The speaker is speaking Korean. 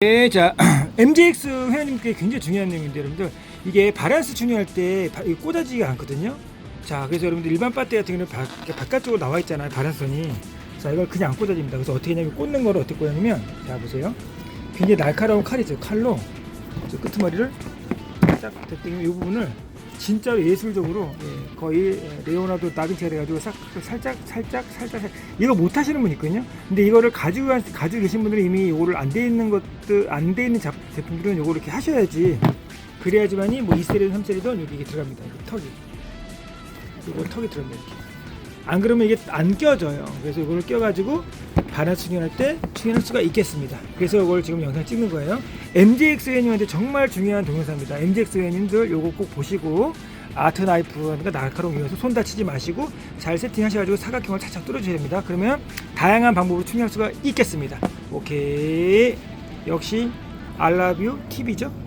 네, 자 MGX 회원님께 굉장히 중요한 내용인데 여러분들 이게 바란스 중요할 때 바- 꽂아지지가 않거든요. 자 그래서 여러분들 일반 배터리 같은 경우는 바, 바깥쪽으로 나와 있잖아요 바란선이. 자 이걸 그냥 안 꽂아집니다. 그래서 어떻게 하냐면 꽂는 거를 어떻게 꽂냐면 자 보세요. 굉장히 날카로운 칼이죠. 칼로 저 끄트머리를 딱 대땡이 이 부분을 진짜로 예술적으로 예, 거의 예, 레오나르도 다빈치가 돼가지고 싹, 살짝 살짝 살짝 살- 이거 못 하시는 분 있거든요. 근데 이거를 가지고 가- 가지고 계신 분들은 이미 이거를 안 돼 있는 것들 안 돼 있는 자- 제품들은 이거 이렇게 하셔야지 그래야지만이 뭐 2세리든 3세리든 여기 이게 들어갑니다. 이거 턱이 이거 턱이 들어갑니다. 이렇게. 안 그러면 이게 안 껴져요. 그래서 이거를 껴가지고 반환 충전할 때 충전할 수가 있겠습니다. 그래서 이걸 지금 영상 찍는 거예요. MGX 회원님한테 정말 중요한 동영상입니다. MGX 회원님들 요거 꼭 보시고 아트 나이프가 날카로운 이어서 손 다치지 마시고 잘 세팅하셔가지고 사각형을 착착 뚫어주셔야 됩니다. 그러면 다양한 방법으로 충전할 수가 있겠습니다. 오케이. 역시 알라뷰 TV죠.